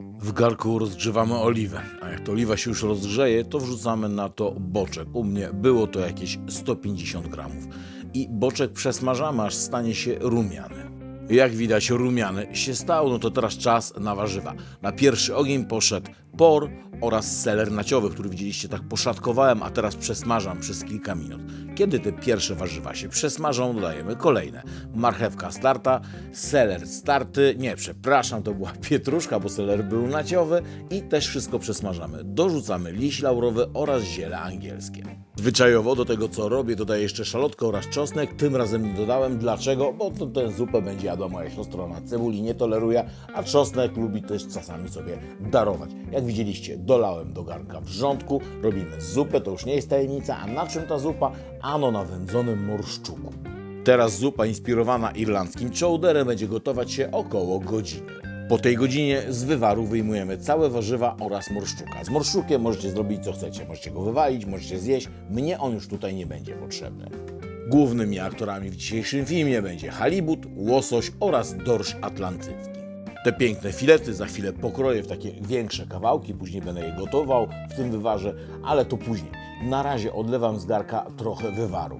W garku rozgrzewamy oliwę, a jak to oliwa się już rozgrzeje, to wrzucamy na to boczek. U mnie było to jakieś 150 gramów. I boczek przesmażamy, aż stanie się rumiany. Jak widać, rumiany się stał, no to teraz czas na warzywa. Na pierwszy ogień poszedł por oraz seler naciowy, który widzieliście tak poszatkowałem, a teraz przesmażam przez kilka minut. Kiedy te pierwsze warzywa się przesmażą, dodajemy kolejne. Marchewka starta, seler starty, nie, przepraszam, to była pietruszka, bo seler był naciowy i też wszystko przesmażamy. Dorzucamy liść laurowy oraz ziele angielskie. Zwyczajowo do tego, co robię, dodaję jeszcze szalotkę oraz czosnek. Tym razem nie dodałem. Dlaczego? Bo to tę zupę będzie jadła moja siostra, ona cebuli nie toleruje, a czosnek lubi też czasami sobie darować. Jak widzieliście, dolałem do garnka wrzątku, robimy zupę, to już nie jest tajemnica. A na czym ta zupa? Ano na wędzonym morszczuku. Teraz zupa inspirowana irlandzkim chowderem będzie gotować się około godziny. Po tej godzinie z wywaru wyjmujemy całe warzywa oraz morszczuka. Z morszczukiem możecie zrobić co chcecie. Możecie go wywalić, możecie zjeść. Mnie on już tutaj nie będzie potrzebny. Głównymi aktorami w dzisiejszym filmie będzie halibut, łosoś oraz dorsz atlantycki. Te piękne filety za chwilę pokroję w takie większe kawałki, później będę je gotował w tym wywarze, ale to później. Na razie odlewam z garka trochę wywaru.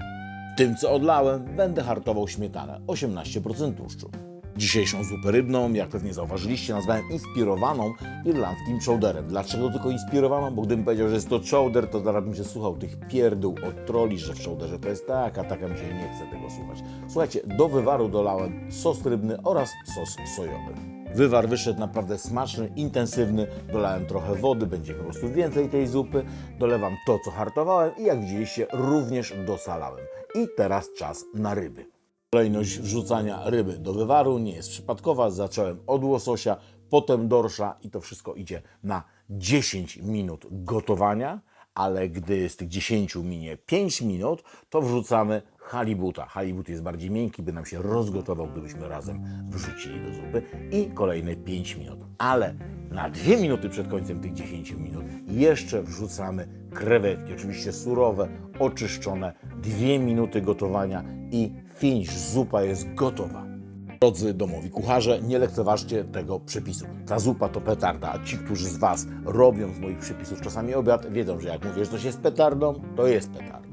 Tym, co odlałem, będę hartował śmietanę 18% tłuszczu. Dzisiejszą zupę rybną, jak pewnie zauważyliście, nazwałem inspirowaną irlandzkim chowderem. Dlaczego tylko inspirowaną? Bo gdybym powiedział, że jest to chowder, to zaraz bym się słuchał tych pierdół od troli, że w chowderze to jest tak, a tak mi się nie chce tego słuchać. Słuchajcie, do wywaru dolałem sos rybny oraz sos sojowy. Wywar wyszedł naprawdę smaczny, intensywny. Dolałem trochę wody, będzie po prostu więcej tej zupy. Dolewam to, co hartowałem i jak widzieliście, również dosalałem. I teraz czas na ryby. Kolejność wrzucania ryby do wywaru nie jest przypadkowa. Zacząłem od łososia, potem dorsza i to wszystko idzie na 10 minut gotowania, ale gdy z tych 10 minie 5 minut, to wrzucamy halibuta. Halibut jest bardziej miękki, by nam się rozgotował, gdybyśmy razem wrzucili do zupy i kolejne 5 minut. Ale na 2 minuty przed końcem tych 10 minut jeszcze wrzucamy krewetki, oczywiście surowe, oczyszczone, 2 minuty gotowania i finish, zupa jest gotowa. Drodzy domowi kucharze, nie lekceważcie tego przepisu. Ta zupa to petarda, a ci, którzy z Was robią z moich przepisów czasami obiad, wiedzą, że jak mówię, że coś jest petardą, to jest petardą.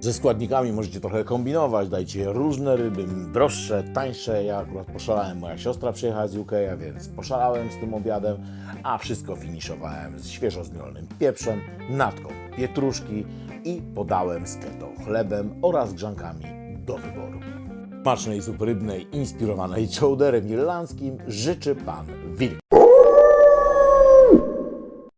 Ze składnikami możecie trochę kombinować, dajcie różne ryby, droższe, tańsze. Ja akurat poszalałem, moja siostra przyjechała z UK, więc poszalałem z tym obiadem, a wszystko finiszowałem z świeżo zmielonym pieprzem, natką pietruszki i podałem z keto chlebem oraz grzankami do wyboru. Smacznej zupy rybnej inspirowanej chowderem irlandzkim życzy Pan Wilk.